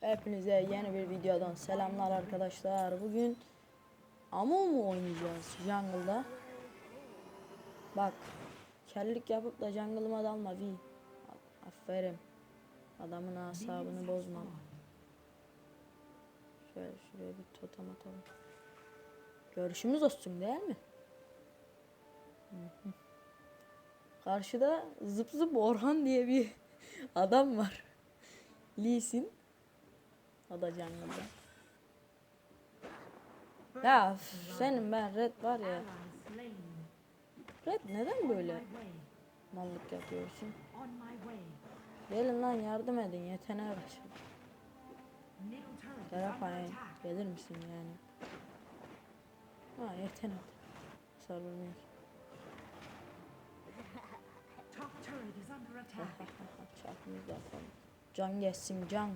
Hepinize yeni bir videodan selamlar arkadaşlar. Bugün Amo mu oynayacağız jungle'da? Bak, kellik yapıp da jungle'ıma dalma vi. Aferin. Adamın asabını bozma. Şöyle şuraya bir totem atalım. Görüşümüz olsun değil mi? Karşıda zıp zıp Orhan diye bir adam var. Lee Sin. O da jungle'da. Ya senin ben Red var ya. Red neden böyle mallık yapıyorsun? Gelin lan yardım edin yeteneğe kaç. Serapay gelir misin yani? Ha yetenek. Sarılmıyor. Çarpımızda atalım. Can geçsin can.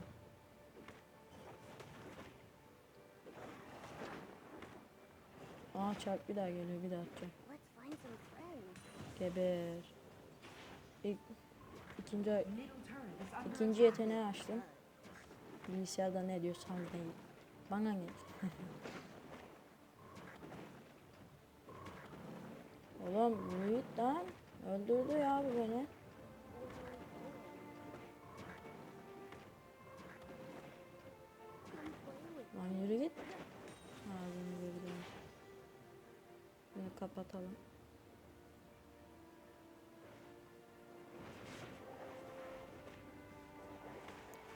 Aa çarp bir daha geliyor bir daha atacağım. Geber. İlk, ikinci, ikinci yeteneği açtım. Bilgisayarda ne diyorsan değil. Bana ne? Oğlum büyük lan. Öldürdü ya bu beni. Lan yürü git. Kapatalım.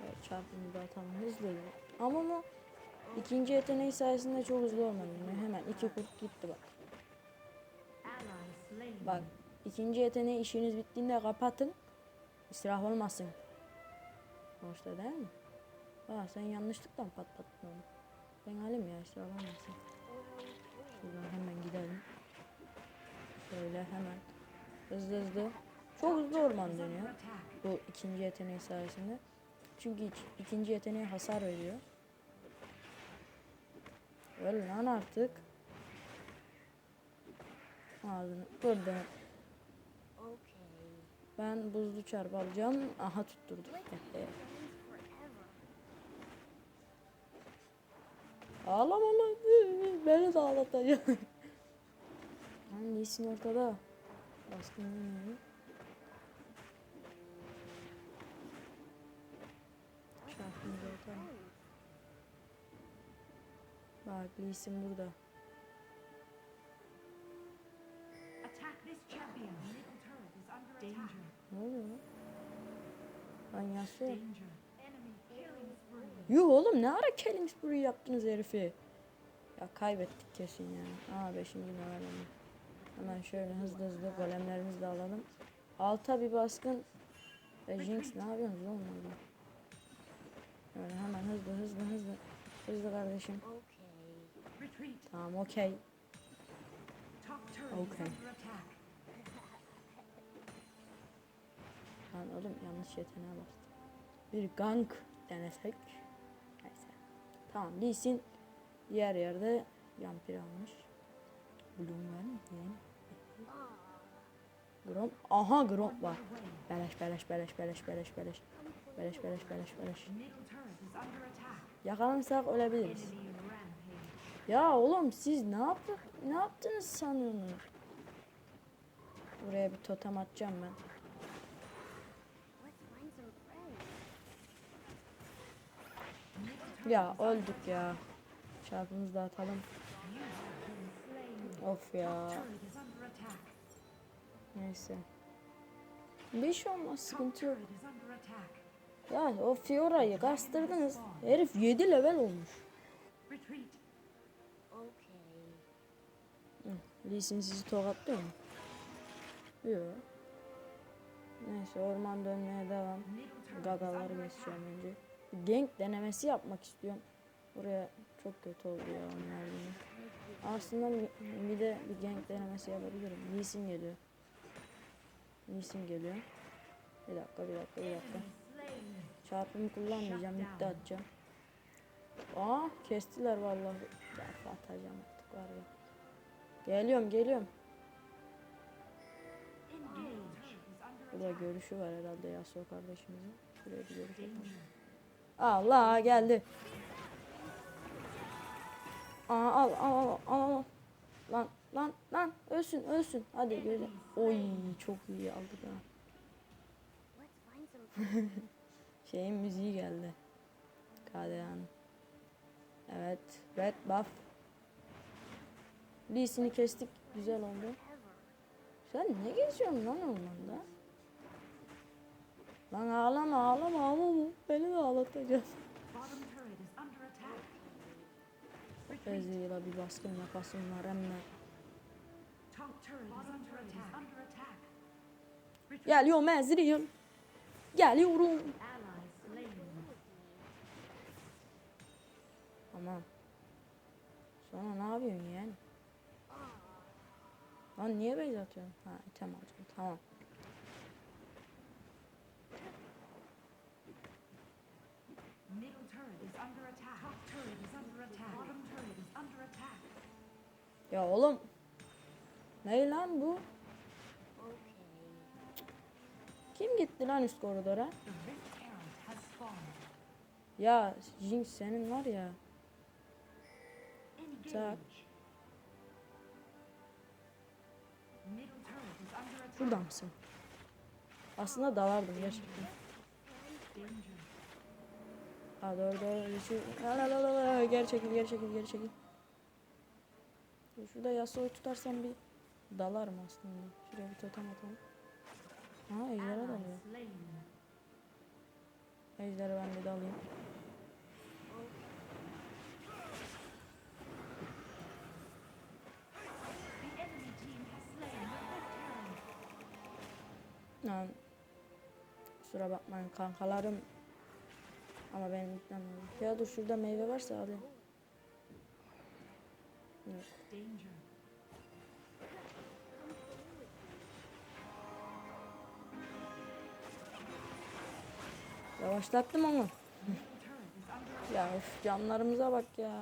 Evet, çarpımı da atalım hızlı. Ama bu ikinci yeteneği sayesinde çok hızlı olmadı. Yani hemen iki kurt gitti bak. Bak ikinci yeteneği işiniz bittiğinde kapatın. İsraf olmasın. Sonuçta değil mi? Aa sen yanlışlıkla patlattın onu. Ben halim ya israf olmasın. Şuradan hemen gidelim. Şöyle hemen. Hızlı hızlı. Çok hızlı orman dönüyor. Bu ikinci yeteneği sayesinde. Çünkü ikinci yeteneği hasar veriyor. Öl lan artık. Ağzını. Okay. Ben buzlu çarp alacağım. Aha tutturdu. Friends forever. Ağlama. Beni de ağlatacak. Lan iyisin ortada. Baskın yemeği. Çarpınca atalım. Bak iyisin burada. Ne oluyor lan? Spree. Yuh oğlum ne ara killing spree yaptınız herifi? Ya kaybettik kesin yani. Aa 5. level oldu. Hemen şöyle hızlı hızlı golemlerimizi de alalım. Alta bir baskın. Ve Jinx ne yapıyorsunuz oğlum orada? Böyle hemen hızlı hızlı hızlı. Hızlı kardeşim. Tamam okey. Attack. Lan oğlum yanlış yeteneğe bastım. Bir gank denesek. Neyse. Tamam Lee Sin diğer yerde yampir almış. Mı? Yani. Grom. Aha Grom var. Beleş beleş beleş beleş beleş beleş. Beleş beleş beleş beleş. Yakalanırsak ölebiliriz. Ya oğlum siz ne yaptı ne yaptınız sanıyorsunuz? Buraya bir totem atacağım ben. Ya öldük ya. Çarpımızı da atalım. Of ya. Neyse. Bir şey olmaz sıkıntı yok. Ya o Fiora'yı kastırdınız. Herif 7 level olmuş. Lee Sin sizi tokatlıyor mu? Yok. Neyse orman dönmeye devam. Middle turret is Gagalar under geçeceğim attack. önce. Gank denemesi yapmak istiyorum. Buraya çok kötü oldu ya onlar yine. Aslında bir- de bir gank denemesi yapabilirim. Lee Sin geliyor. Sin geliyor. Bir dakika bir dakika bir dakika. Çarpımı kullanmayacağım. Mitte atacağım. Aa kestiler vallahi. Defa atacağım artık var ya. Geliyorum geliyorum. Burada görüşü var herhalde Yasuo kardeşimizin. Şuraya bir görüş. Allah geldi. Aa, al al al al al. Lan lan lan ölsün ölsün. Hadi güzel. Oy çok iyi aldık ha. Şeyin müziği geldi. KDA'nın. Evet. Red buff. Lee'sini kestik. Güzel oldu. Sen ne geziyorsun lan ormanda? Lan ağlama ağlama ağlama. Beni de ağlatacaksın. Under attack. Under attack. Retreat. Geliyorum Ezreal. Geliyorum. Tamam. Sonra ne yapıyorsun yani? Lan niye base atıyorsun? Ha item alacağım. Tamam. Middle turret is under attack. Top turret is under attack. Ya oğlum. Ne lan bu? Kim gitti lan üst koridora? Ya Jinx senin var ya. Tak. Burada mısın? Aslında dalardım gerçekten. Ha doğru doğru. Geri çekil geri çekil geri çekil. Dur, Şurada Yasuo'yu tutarsam bir dalarım aslında. Şuraya bir totem atalım. Ha ejderha dalıyor. Ejderha ben bir dalayım. Lan kusura bakmayın kankalarım. Ama benim gitmem lazım. Ya dur şurada meyve varsa alayım. Danger. Yavaşlattım attack. Ya üf, canlarımıza bak ya.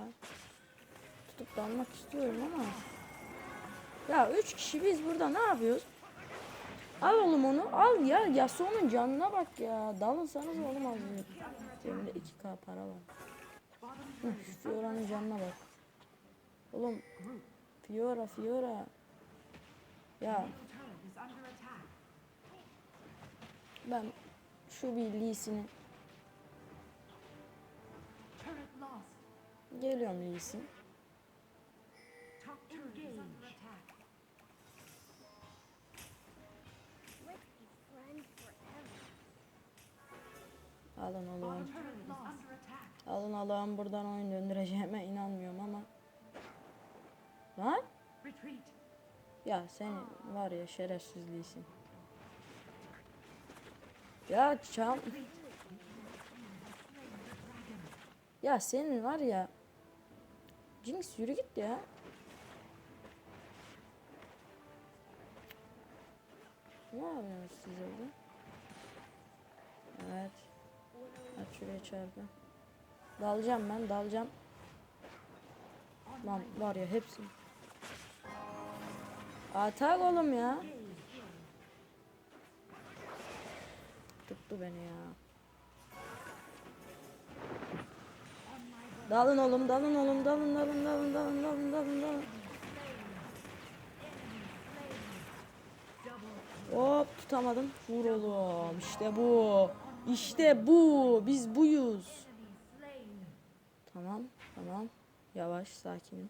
Tutup dalmak istiyorum ama. Ya üç kişi biz burada ne yapıyoruz? Al oğlum onu. Al ya. Yasuo'nun canına bak ya. Dalınsanız oğlum az önce. Cebimde 2k para var. Bottom Hı, turret Şu Fiora'nın canına bak. Oğlum. Fiora Fiora. Ya ben şu bir Lee'sini geliyorum forever. Alın oğlum. Alın Allah'ım buradan oyun döndüreceğime inanmıyorum ama. Lan? Retreat. Ya sen var ya şerefsizliğisin. Ya çam. Ya senin var ya. Jinx yürü git ya. Ne yapıyorsunuz siz orada? Evet. Aç şuraya çarpı. Dalacağım ben dalacağım. Lan var ya hepsi. Atak oğlum ya. Tuttu beni ya. Dalın oğlum, dalın oğlum, dalın, dalın, dalın, dalın, dalın, dalın, dalın. Hop tutamadım. Vur oğlum. İşte bu. İşte bu. Biz buyuz. Tamam, tamam. Yavaş, sakinim.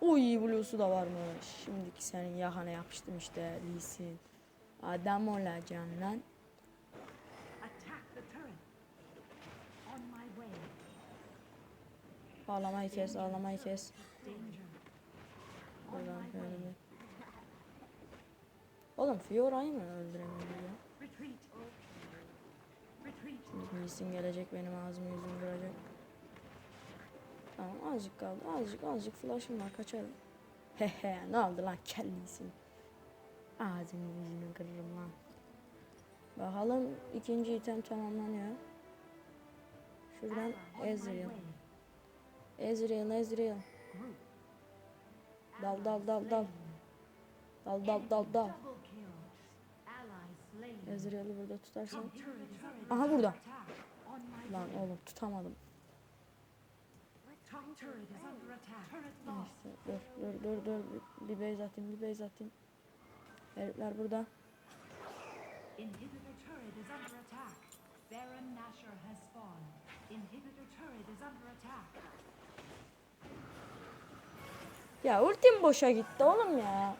Uy blue'su da varmış. Şimdiki senin yakana yapıştım işte Lee'sin. Adam olacaksın lan. Ağlamayı kes, ağlamayı kes. Buradan. Oğlum Fiora'yı mı öldüremiyoruz ya? Şimdi Lee'sin gelecek benim ağzımı yüzümü kıracak. Tamam azıcık kaldı. Azıcık azıcık flash'ım var kaçarım. Hehe ne oldu lan kellisin. Ağzını yüzünü kırırım lan. Bakalım ikinci item tamamlanıyor. Şuradan Ezreal. Ezreal Ezreal. Dal dal dal dal. Dal dal dal dal. Ezreal'ı burada tutarsan. Aha burada. Lan oğlum tutamadım. Let's Top find some turret is friends. under attack. Turret lost. Neyse dur dur dur dur. Bir- base atayım bir base atayım. Herifler burada. Inhibitor turret is under attack. Baron Nashor has spawned. Inhibitor turret is under attack. Ya ultim boşa gitti oğlum ya.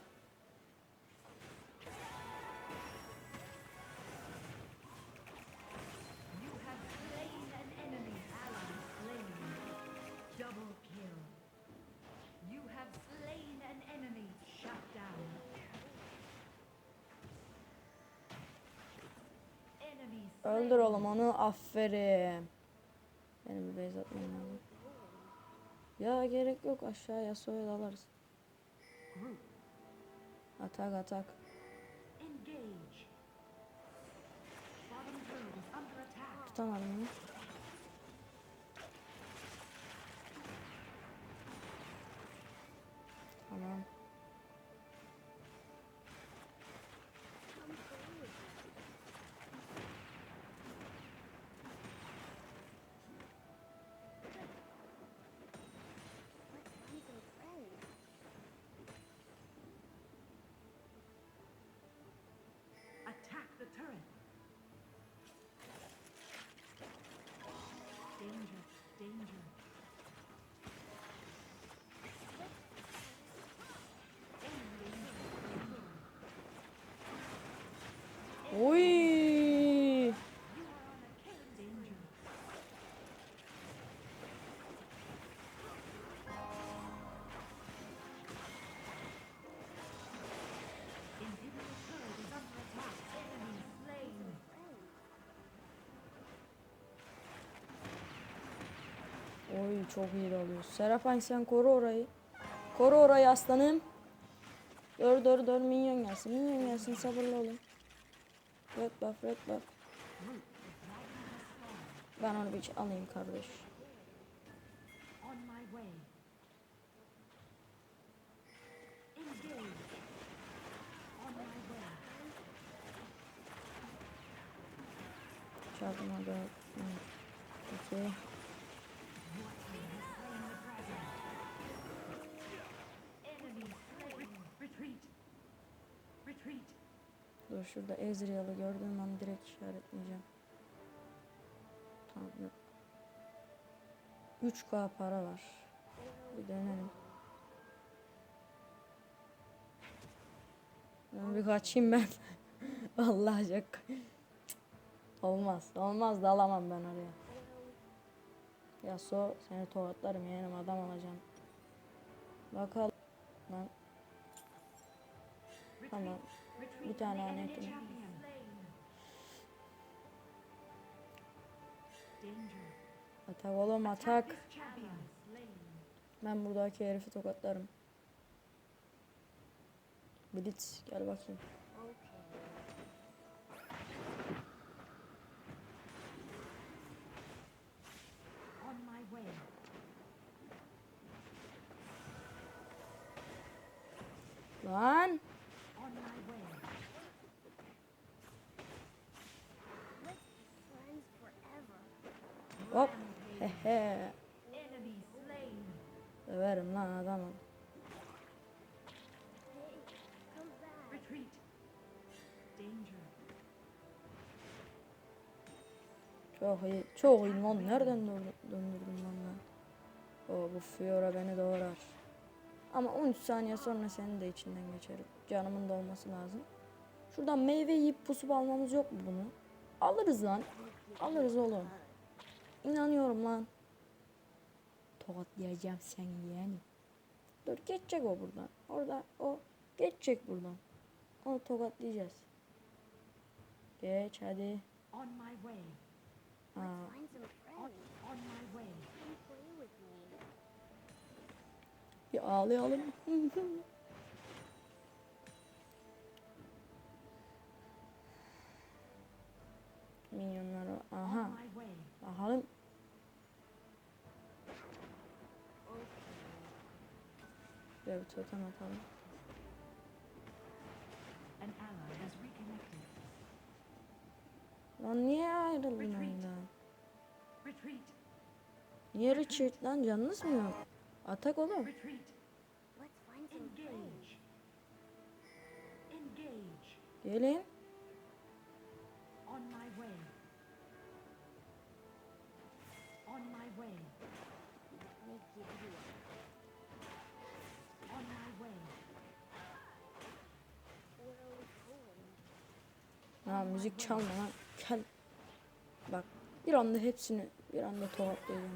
Öldür oğlum onu aferin. Benim bir base atmam lazım. Ya gerek yok aşağıya soya dalarız. Atak atak. Tutamadım onu. Tamam. Çok iyi dalıyor. Serapay sen koru orayı. Koru orayı aslanım. Dur dur dur minyon gelsin. Minyon gelsin sabırlı olun. Red buff red buff. Ben onu bir alayım kardeş. Çarpma da. Okey. Dur şurada Ezreal'ı gördüğüm an direkt işaretleyeceğim. Tamam yok. 3k para var. Bir denelim. Ben bir kaçayım ben. Vallahi çok. Olmaz. Olmaz da alamam ben oraya. Ya so seni tokatlarım yeğenim adam alacağım. Bakalım. Lan tamam. Bir tane. Danger. Atak oğlum atak. Ben buradaki herifi tokatlarım. Blitz gel bakayım. Okay. On my way. Lan. On my way. Let's be friends forever. Hop. Enemy slain. Döverim lan adamı. Hey, come back. Retreat. Danger. Çok iyi. Çok iyi lan. Nereden döndü- döndürdüm lan ben? O bu Fiora beni doğrar. Ama 13 saniye sonra senin de içinden geçerim. Canımın da olması lazım. Şuradan meyve yiyip pusup almamız yok mu bunu? Alırız lan. Alırız oğlum. İnanıyorum lan. Tokatlayacağım seni yeğenim. Dur geçecek o buradan. Orada o geçecek buradan. Onu tokatlayacağız. Geç hadi. On my way. Aa, On, on my way. Bir ağlayalım. totem atalım. An ally has reconnected. Lan niye ayrıldın Retreat. Retreat. Niye Richard lan canınız mı yok? Atak oğlum. Retreat. Gelin. Müzik çalma lan. Gel. Bak bir anda hepsini bir anda tokatlayacağım.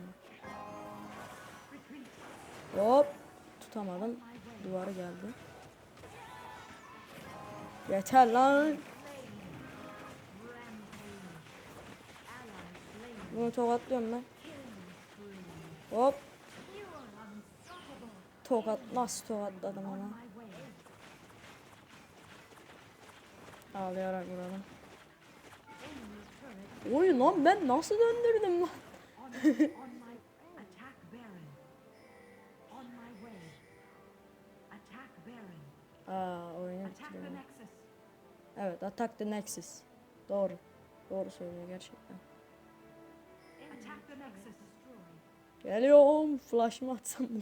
Hop. Tutamadım. Duvarı geldi. Yeter lan. Bunu tokatlıyorum ben. Hop. Tokat nasıl tokatladım ama. Ağlayarak vuralım. Oy lan ben nasıl döndürdüm lan? Aa oyunu bitiriyorum. Evet Attack the Nexus. Doğru. Doğru söylüyor gerçekten. Geliyorum. Atsam mı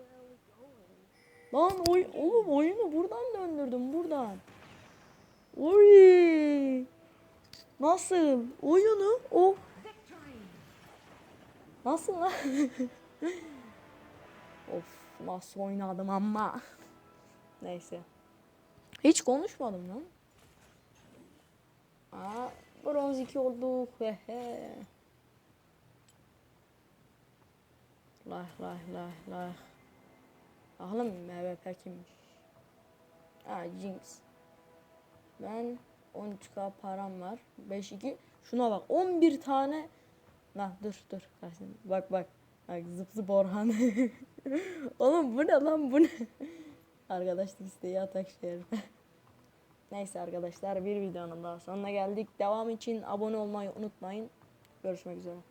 are we going? Lan oy oğlum oyunu buradan döndürdüm buradan. Oy. Nasıl? Oyunu o nasıl lan? of nasıl oynadım ama. Neyse. Hiç konuşmadım lan. Aa, bronz 2 olduk. He he. Lah lah lah lah. Aklım MVP kimmiş? Ha Jinx. Ben 13k param var. 5-2. Şuna bak 11 tane. Lan dur dur. Bak bak. Bak zıp zıp Orhan. Oğlum bu ne lan bu ne? Arkadaşlık isteği atak şerif. Neyse arkadaşlar bir videonun daha sonuna geldik. Devam için abone olmayı unutmayın. Görüşmek üzere.